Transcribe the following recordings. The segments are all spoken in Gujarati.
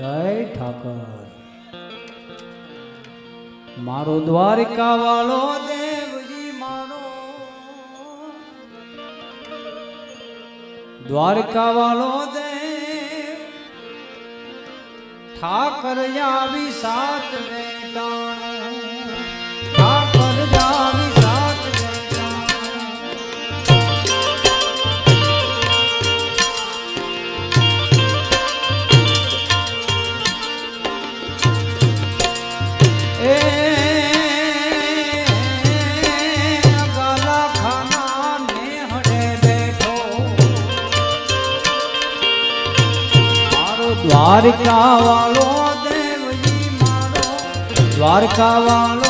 જય ઠાકર. મારો દ્વારિકા વાળો દેવજી મારો દ્વારકા વાળો દેવ, ઠાકર આવી સાત વેટાણું. ઠાકર દ્વારકા વાળો દેવજી મારો દ્વારકા વાળો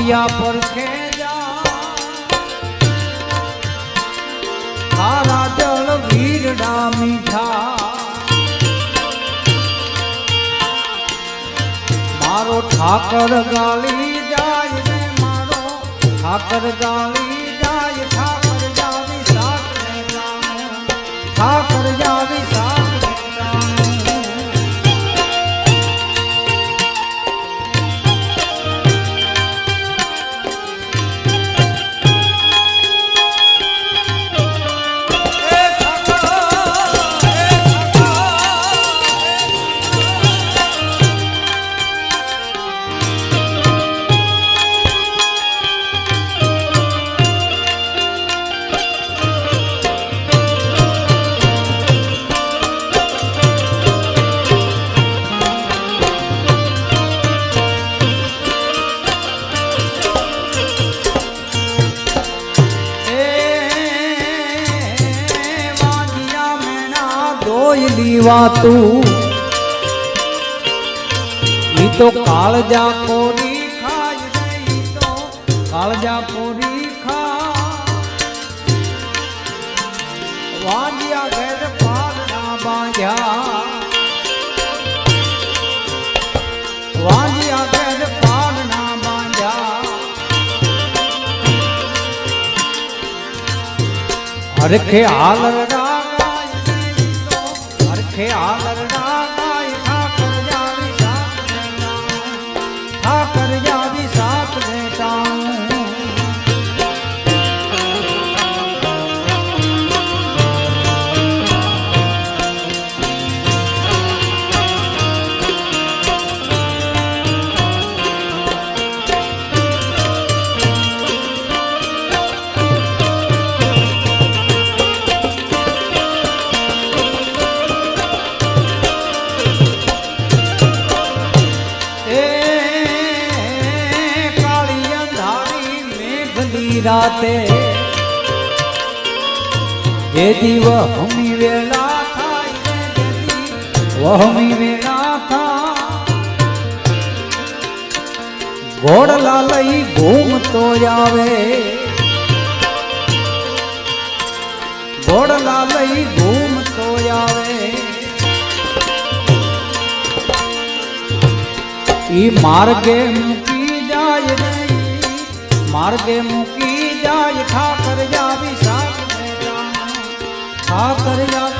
પાપિયા પર ખે જાય ખારા જળ વીરડા મીઠા. મારો ઠાકર ગાલી જાય ને મારો, ઠાકર ગાલી જાય, ઠાકર જાવી સાત ઠાકર જાવી સાત દોયલી વાતું ઈ તો કાળજા કોરી ખાય રે ઈ તો કાળજા કોરી ખા વાંજિયા ઘેર પારના બાંધ્યા વાંજિયા ઘેર પારના બાંધ્યા હરખે હાલર રાગાય હરખે હાલર રાતે જે દીવ હમી વેલા થાય રે જેથી વહમી વેલા થાય ઘોડલા લઈ ઘૂમતો આવે ઘોડલા લઈ ઘૂમતો આવે ઈ માર્ગે મૂકી જાય નહીં માર્ગે મૂકી જાય ઠાકર જાવી બેટાણું. ઠાકર જાવી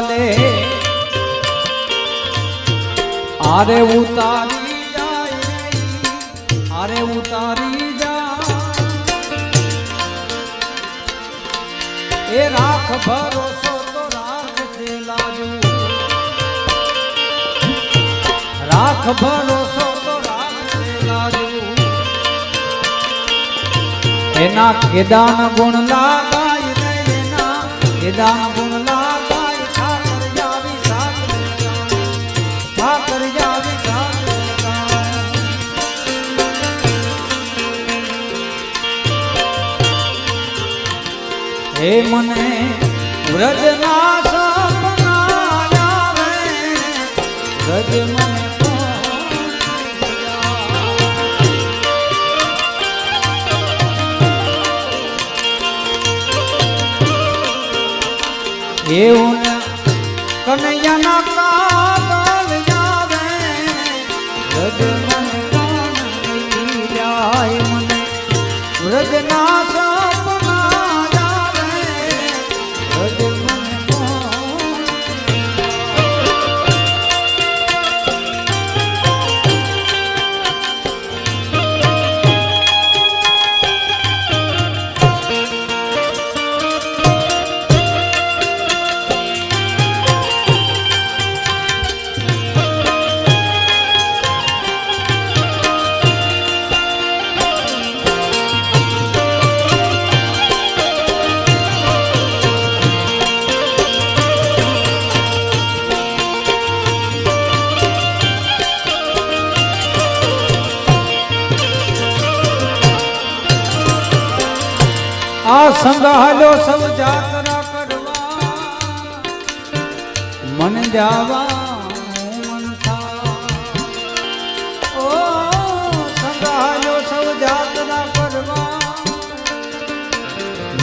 ચાલે. આરે ઉતારી જાય આરે ઉતારી જા એ રાખ ભરોસો તો રાખ દેલાજો રાખ ભરોસો તો રાખ દેલાજો એના કેદાન ગુણ લાગાય એના કેદાન ગુણ લાગ હે મને વ્રજના સપના આવે વ્રજ મને એવું સંગાલો સૌ જાત્રા કરવા. મન જાવા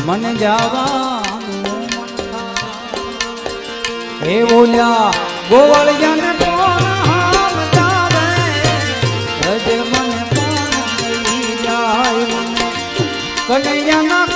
મન જાવા હે બોલ્યા કોણ હામ રજ મને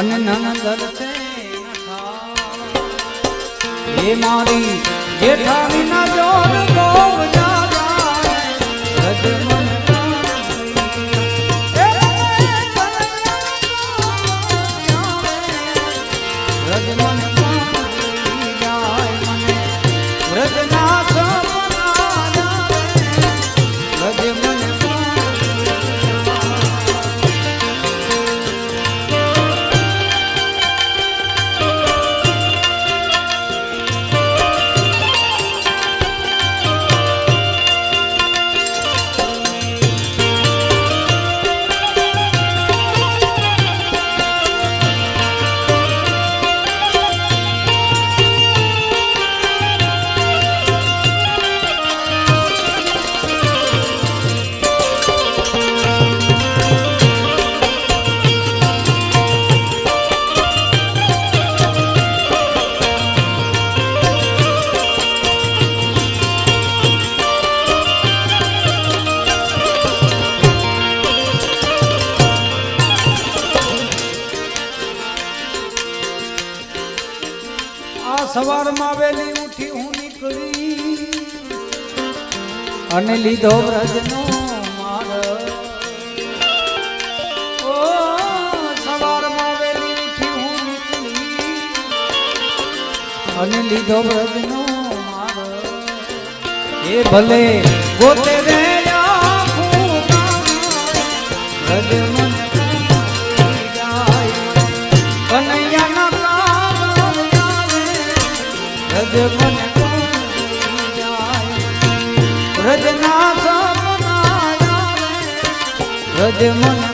અને નણદલ છે. હે મારી જેઠાણી ના જોર બહુ લીધો વ્રજનો માર ઓ, સવારમાં વેલી ઉઠી હું નીકળી. અને લીધો વ્રજનો માર એ ભલે ગોતે રે વ્રજનો જગમન મને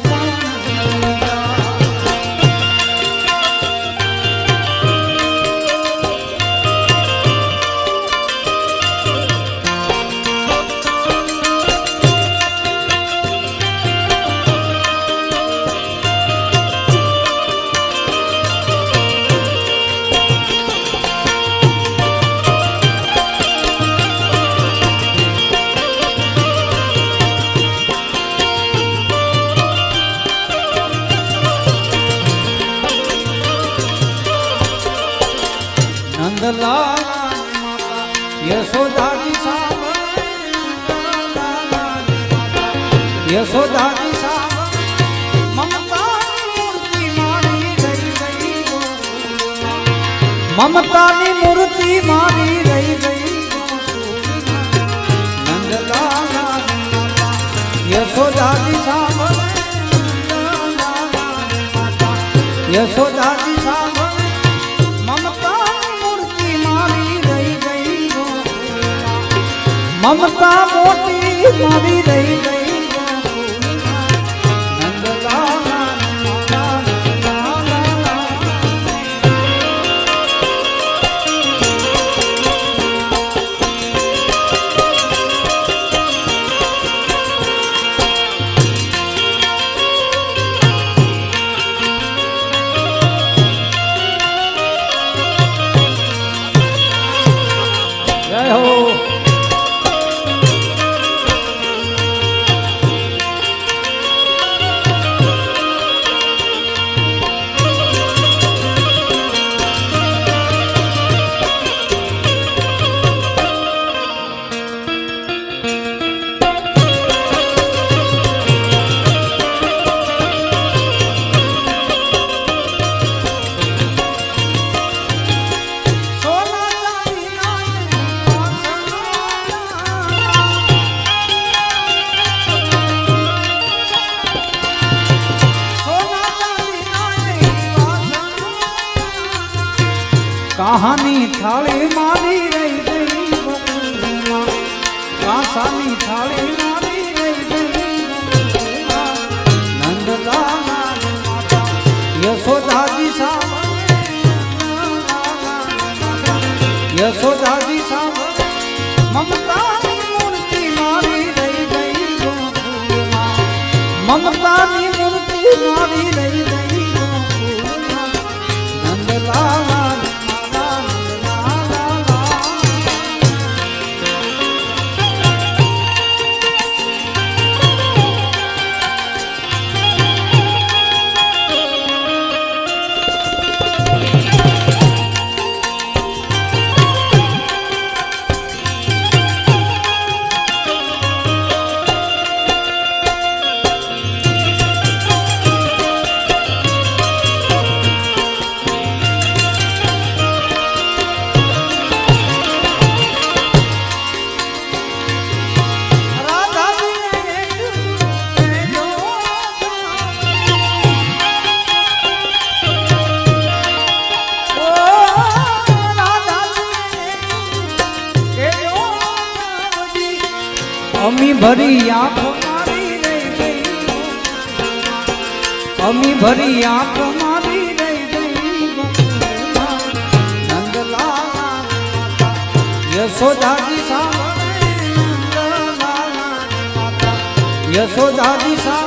યશોદાજી સાંભળે મમતાની મૂર્તિ મારી રહી ગઈ ગોકુળમાં. મમતાની મૂર્તિ મારી રહી ગઈ ગોકુળમાં. નંદલાલ માતા યશોદાજી સાંભળે નંદલાલ માતા યશોદાજી સાંભળે મમતાની મૂર્તિ મારી રહી ગઈ ગોકુળમાં. મમતા મોટી મારી રહી ગઈ ભરી આંખો મારી રહી ગઈ અમી ભરી આંખો મારી રહી ગઈ. નંદલાલ, યશોદાજી સા યશોદાજી સાંભળે